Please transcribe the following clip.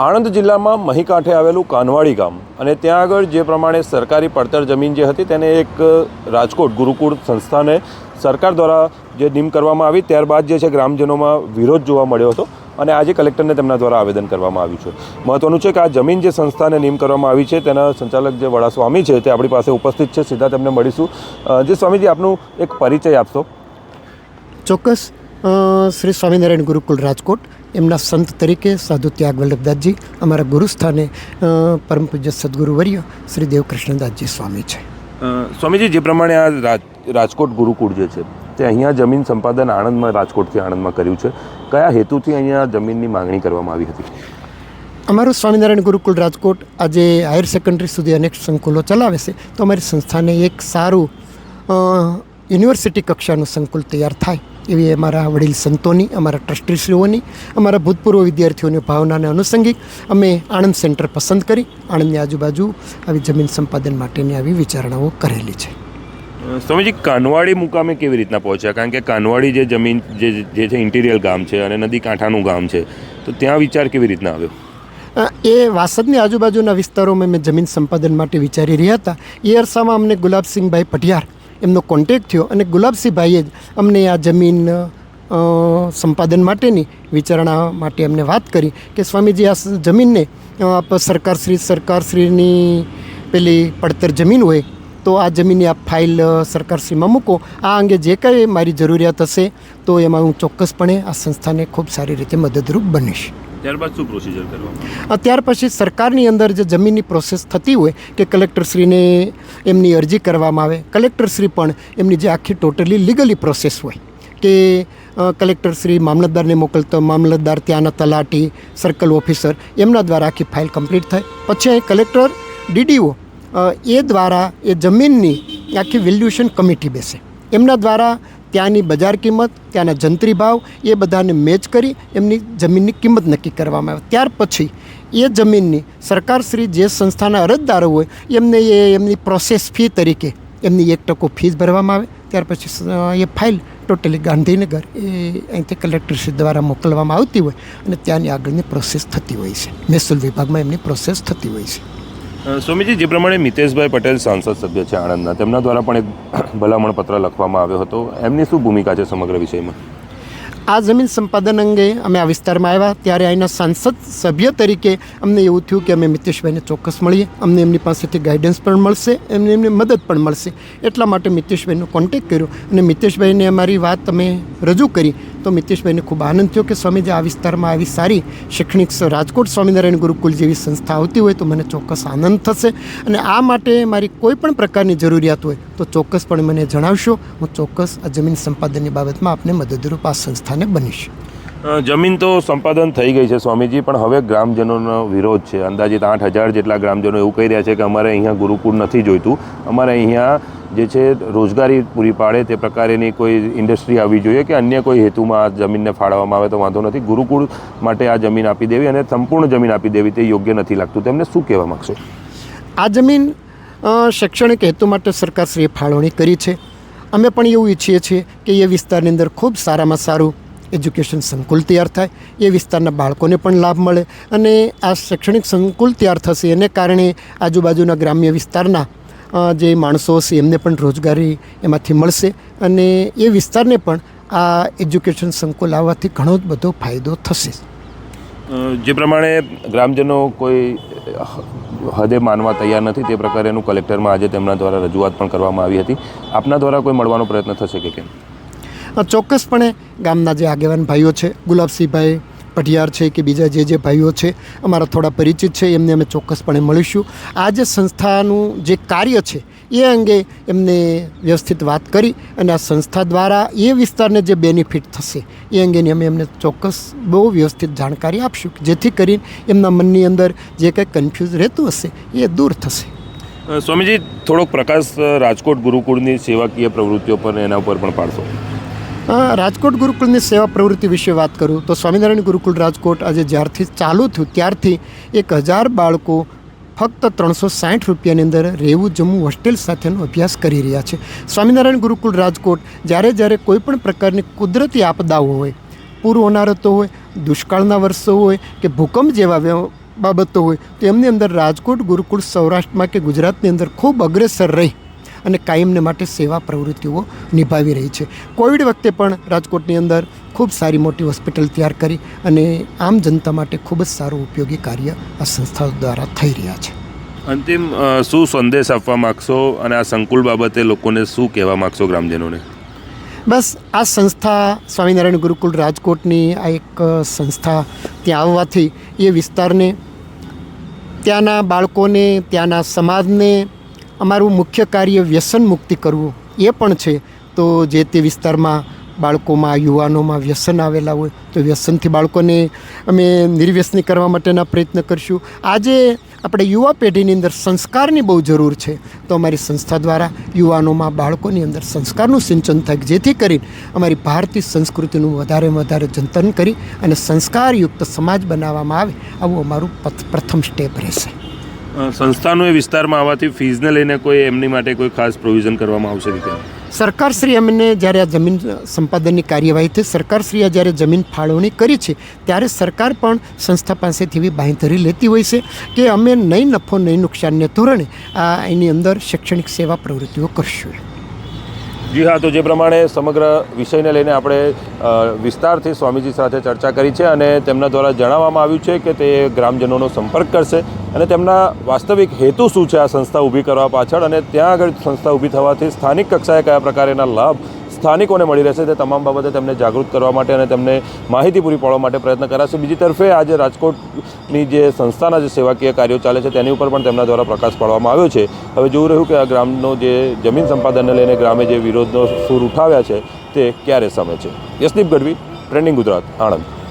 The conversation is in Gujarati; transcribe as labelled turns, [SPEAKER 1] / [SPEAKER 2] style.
[SPEAKER 1] આણંદ જિલ્લામાં મહી કાંઠે આવેલું કાનવાડી ગામ અને ત્યાં આગળ જે પ્રમાણે સરકારી પડતર જમીન જે હતી તેને એક રાજકોટ ગુરુકુળ સંસ્થાને સરકાર દ્વારા જે નિમ કરવામાં આવી ત્યારબાદ જે છે ગ્રામજનોમાં વિરોધ જોવા મળ્યો હતો અને આજે કલેક્ટરને તેમના દ્વારા આવેદન કરવામાં આવ્યું છે. મહત્વનું છે કે આ જમીન જે સંસ્થાને નિમ કરવામાં આવી છે તેના સંચાલક જે વડા સ્વામી છે તે આપણી પાસે ઉપસ્થિત છે. સીધા તેમને મળીશું. જે સ્વામીજી આપનું એક પરિચય આપશો?
[SPEAKER 2] ચોક્કસ. શ્રી સ્વામિનારાયણ ગુરુકુળ રાજકોટ એમના સંત તરીકે સાધુ ત્યાગ વલ્લભદાસજી અમારા ગુરુસ્થાને પરમ પૂજ્ય સદગુરુવર્ય શ્રી દેવકૃષ્ણદાસજી સ્વામી છે.
[SPEAKER 1] સ્વામીજી જે પ્રમાણે આ રાજ રાજકોટ ગુરુકુળ જે છે તે અહીંયા જમીન સંપાદન આણંદમાં રાજકોટથી આણંદમાં કર્યું છે. કયા હેતુથી અહીંયા જમીનની માંગણી કરવામાં આવી હતી?
[SPEAKER 2] અમારું સ્વામિનારાયણ ગુરુકુળ રાજકોટ આજે હાયર સેકન્ડરી સુધી અનેક સંકુલો ચલાવે છે. તો અમારી સંસ્થાને એક સારું યુનિવર્સિટી કક્ષાનું સંકુલ તૈયાર થાય. એવી અમારા વડીલ સંતોની અમારા ટ્રસ્ટીશ્રીઓની અમારા ભૂતપૂર્વ વિદ્યાર્થીઓની ભાવનાને અનુસંગિક અમે આણંદ સેન્ટર પસંદ કરી આણંદની આજુબાજુ આવી જમીન સંપાદન માટેની આવી વિચારણાઓ કરેલી છે.
[SPEAKER 1] સ્વામીજી કાનવાડી મુકામે કેવી રીતના પહોંચ્યા? કારણ કે કાનવાડી જે જમીન જે જે છે ઇન્ટિરિયર ગામ છે અને નદી કાંઠાનું ગામ છે તો ત્યાં વિચાર કેવી રીતના આવ્યો?
[SPEAKER 2] એ વાસદની આજુબાજુના વિસ્તારોમાં મેં જમીન સંપાદન માટે વિચારી રહ્યા હતા. એ અરસામાં અમને ગુલાબસિંહભાઈ પઢિયાર એમનો કોન્ટેક થયો અને ગુલાબસિંહભાઈએ જ અમને આ જમીન સંપાદન માટેની વિચારણા માટે અમને વાત કરી કે સ્વામીજી, આ જમીનને આપ સરકારશ્રી સરકારશ્રીની પેલી પડતર જમીન હોય તો આ જમીનની આપ ફાઇલ સરકારશ્રીમાં મૂકો. આ અંગે જે કંઈ મારી જરૂરિયાત હશે તો એમાં હું ચોક્કસપણે આ સંસ્થાને ખૂબ સારી રીતે મદદરૂપ બનીશ.
[SPEAKER 1] ત્યારબાદ શું પ્રોસિજર કરવામાં
[SPEAKER 2] ત્યાર પછી સરકારની અંદર જે જમીનની પ્રોસેસ થતી હોય કે કલેક્ટરશ્રીને એમની અરજી કરવામાં આવે, કલેક્ટરશ્રી પણ એમની જે આખી ટોટલી લીગલી પ્રોસેસ હોય કે કલેક્ટરશ્રી મામલતદારને મોકલતો, મામલતદાર ત્યાંના તલાટી સર્કલ ઓફિસર એમના દ્વારા આખી ફાઇલ કમ્પ્લીટ થાય. પછી કલેક્ટર ડીડીઓ એ દ્વારા એ જમીનની આખી વેલ્યુએશન કમિટી બેસે. એમના દ્વારા ત્યાંની બજાર કિંમત, ત્યાંના જંત્રી ભાવ, એ બધાને મેચ કરી એમની જમીનની કિંમત નક્કી કરવામાં આવે. ત્યાર પછી એ જમીનની સરકારશ્રી જે સંસ્થાના અરજદારો હોય, એમને એ એમની પ્રોસેસ ફી તરીકે એમની એક ટકો ફીસ ભરવામાં આવે. ત્યાર પછી એ ફાઇલ ટોટલી ગાંધીનગર, એ અહીંથી કલેક્ટરશ્રી દ્વારા મોકલવામાં આવતી હોય અને ત્યાંની આગળની પ્રોસેસ થતી હોય છે. મહેસૂલ વિભાગમાં એમની પ્રોસેસ થતી હોય છે.
[SPEAKER 1] સ્વામીજી, જે પ્રમાણે મિતેશભાઈ પટેલ સાંસદ સભ્ય છે આણંદના, તેમના દ્વારા પણ એક ભલામણ પત્ર લખવામાં આવ્યો હતો. એમની શું ભૂમિકા છે સમગ્ર વિષયમાં?
[SPEAKER 2] આ જમીન સંપાદન અંગે અમે આ વિસ્તારમાં આવ્યા, ત્યારે અહીંના સાંસદ સભ્ય તરીકે અમને એવું થયું કે અમે મિતેશભાઈને ચોક્કસ મળીએ. અમને એમની પાસેથી ગાઈડન્સ પણ મળશે, એમને એમની મદદ પણ મળશે. એટલા માટે મિતેશભાઈનો કોન્ટેક કર્યો અને મિતેશભાઈને અમારી વાત અમે રજૂ કરી. તો મિતેશભાઈને ખૂબ આનંદ થયો કે સ્વામીજી આ વિસ્તારમાં આવી સારી શૈક્ષણિક રાજકોટ સ્વામિનારાયણ ગુરુકુલ જેવી સંસ્થા આવતી હોય તો મને ચોક્કસ આનંદ થશે. અને આ માટે મારી કોઈ પણ પ્રકારની જરૂરિયાત હોય તો ચોક્કસપણે મને જણાવશો. હું ચોક્કસ આ જમીન સંપાદનની બાબતમાં આપને મદદરૂપ આ સંસ્થાને બનીશ.
[SPEAKER 1] જમીન તો સંપાદન થઈ ગઈ છે સ્વામીજી, પણ હવે ગ્રામજનોનો વિરોધ છે. અંદાજિત આઠ હજાર જેટલા ગ્રામજનો એવું કહી રહ્યા છે કે અમારે અહીંયા ગુરુકુળ નથી જોઈતું. અમારે અહીંયા જે છે રોજગારી પૂરી પાડે તે પ્રકારેની કોઈ ઇન્ડસ્ટ્રી આવવી જોઈએ કે અન્ય કોઈ હેતુમાં આ જમીનને ફાળવવામાં આવે તો વાંધો નથી. ગુરુકુળ માટે આ જમીન આપી દેવી અને સંપૂર્ણ જમીન આપી દેવી તે યોગ્ય નથી લાગતું. તેમને શું કહેવા માગશો?
[SPEAKER 2] આ જમીન શૈક્ષણિક હેતુ માટે સરકારશ્રીએ ફાળવણી કરી છે. અમે પણ એવું ઈચ્છીએ છીએ કે એ વિસ્તારની અંદર ખૂબ સારામાં સારું એજ્યુકેશન સંકુલ તૈયાર થાય, એ વિસ્તારના બાળકોને પણ લાભ મળે અને આ શૈક્ષણિક સંકુલ તૈયાર થશે. એને કારણે આજુબાજુના ગ્રામ્ય વિસ્તારના જે માણસો હશે, એમને પણ રોજગારી એમાંથી મળશે અને એ વિસ્તારને પણ આ એજ્યુકેશન સંકુલ આવવાથી ઘણો જ બધો ફાયદો થશે.
[SPEAKER 1] જે પ્રમાણે ગ્રામજનો કોઈ હદે માનવા તૈયાર નથી, તે પ્રકારેનું કલેક્ટરમાં આજે તેમના દ્વારા રજૂઆત પણ કરવામાં આવી હતી. આપના દ્વારા કોઈ મળવાનો પ્રયત્ન થશે કે કેમ?
[SPEAKER 2] ચોક્કસપણે ગામના જે આગેવાન ભાઈઓ છે, ગુલાબસિંહભાઈ પઢિયાર છે કે બીજા જે જે ભાઈઓ છે, અમારા થોડા પરિચિત છે, એમને અમે ચોક્કસપણે મળીશું. આ જે સંસ્થાનું જે કાર્ય છે, એ અંગે એમને વ્યવસ્થિત વાત કરી અને આ સંસ્થા દ્વારા એ વિસ્તારને જે બેનિફિટ થશે, એ અંગેની અમે એમને ચોક્કસ બહુ વ્યવસ્થિત જાણકારી આપશું જેથી કરીને એમના મનની અંદર જે કંઈ કન્ફ્યુઝ રહેતું હશે, એ દૂર થશે.
[SPEAKER 1] સ્વામીજી, થોડોક પ્રકાશ રાજકોટ ગુરુકુળની સેવાકીય પ્રવૃત્તિઓ પર એના ઉપર પણ પાડશો.
[SPEAKER 2] રાજકોટ ગુરુકુળની સેવા પ્રવૃત્તિ વિશે વાત કરું તો સ્વામિનારાયણ ગુરુકુળ રાજકોટ આજે જ્યારથી ચાલુ થયું, ત્યારથી એક હજાર બાળકો ફક્ત ત્રણસો સાઠ રૂપિયાની અંદર રહેવું જમવું હોસ્ટેલ સાથેનો અભ્યાસ કરી રહ્યા છે. સ્વામિનારાયણ ગુરુકુળ રાજકોટ જ્યારે જ્યારે કોઈપણ પ્રકારની કુદરતી આપદાઓ હોય, પૂર હોનારતો હોય, દુષ્કાળના વર્ષો હોય કે ભૂકંપ જેવા બાબતો હોય, તો એમની અંદર રાજકોટ ગુરુકુળ સૌરાષ્ટ્રમાં કે ગુજરાતની અંદર ખૂબ અગ્રેસર રહી. અને કાયમને માટે સેવા પ્રવૃત્તિઓ નિભાવી રહી છે. કોવિડ વખતે પણ રાજકોટની અંદર ખૂબ સારી મોટી હોસ્પિટલ તૈયાર કરી અને આમ જનતા માટે ખૂબ જ સારું ઉપયોગી કાર્ય આ સંસ્થાઓ દ્વારા થઈ રહ્યા છે.
[SPEAKER 1] અંતિમ શું સંદેશ આપવા માગશો અને આ સંકુલ બાબતે લોકોને શું કહેવા માગશો ગ્રામજનોને?
[SPEAKER 2] બસ આ સંસ્થા સ્વામિનારાયણ ગુરુકુળ રાજકોટની આ એક સંસ્થા ત્યાં આવવાથી એ વિસ્તારને ત્યાંના બાળકોને ત્યાંના સમાજને અમારું મુખ્ય કાર્ય વ્યસન મુક્તિ કરવું એ પણ છે. તો જે તે વિસ્તારમાં બાળકોમાં, યુવાનોમાં વ્યસન આવેલા હોય, તો વ્યસનથી બાળકોને અમે નિર્વ્યસની કરવા માટેના પ્રયત્ન કરશું. આજે આપણે યુવા પેઢીની અંદર સંસ્કારની બહુ જરૂર છે. તો અમારી સંસ્થા દ્વારા યુવાનોમાં બાળકોની અંદર સંસ્કારનું સિંચન થાય જેથી કરીને અમારી ભારતીય સંસ્કૃતિનું વધારે વધારે જંતન કરી અને સંસ્કારયુક્ત સમાજ બનાવવામાં આવે, આવું અમારું પ્રથમ સ્ટેપ રહેશે.
[SPEAKER 1] સંસ્થાનો એ વિસ્તારમાં આવવાથી ફીઝને લઈને કોઈ એમની માટે કોઈ ખાસ પ્રોવિઝન કરવામાં આવશે કેમ?
[SPEAKER 2] સરકારશ્રી અમને જ્યારે આ જમીન સંપાદનની કાર્યવાહી થઈ, સરકારશ્રીએ જ્યારે જમીન ફાળવણી કરી છે, ત્યારે સરકાર પણ સંસ્થા પાસેથી એવી બાંયધરી લેતી હોય છે કે અમે નહીં નફો નહીં નુકસાનને ધોરણે આ એની અંદર શૈક્ષણિક સેવા પ્રવૃત્તિઓ કરશું.
[SPEAKER 1] જી હા, તો જે પ્રમાણે સમગ્ર વિષયને લઈને આપણે વિસ્તારથી સ્વામીજી સાથે ચર્ચા કરી છે અને તેમના દ્વારા જણાવવામાં આવ્યું છે કે તે ગ્રામજનોનો સંપર્ક કરશે અને તેમના વાસ્તવિક હેતુ શું છે આ સંસ્થા ઊભી કરવા પાછળ અને ત્યાં આગળ સંસ્થા ઊભી થવાથી સ્થાનિક કક્ષાએ કયા પ્રકારના લાભ સ્થાનિકોને મળી રહેશે તે તમામ બાબતે તેમને જાગૃત કરવા માટે અને તેમને માહિતી પૂરી પાડવા માટે પ્રયત્ન કરાશે. બીજી તરફે આજે રાજકોટની જે સંસ્થાના જે સેવાકીય કાર્યો ચાલે છે તેની ઉપર પણ તેમના દ્વારા પ્રકાશ પાડવામાં આવ્યો છે. હવે જોવું રહ્યું કે આ ગ્રામનો જે જમીન સંપાદનને લઈને ગ્રામે જે વિરોધનો સૂર ઉઠાવ્યા છે તે ક્યારે સમે છે? યશદીપ ગઢવી, ટ્રેન્ડિંગ ગુજરાત, આણંદ.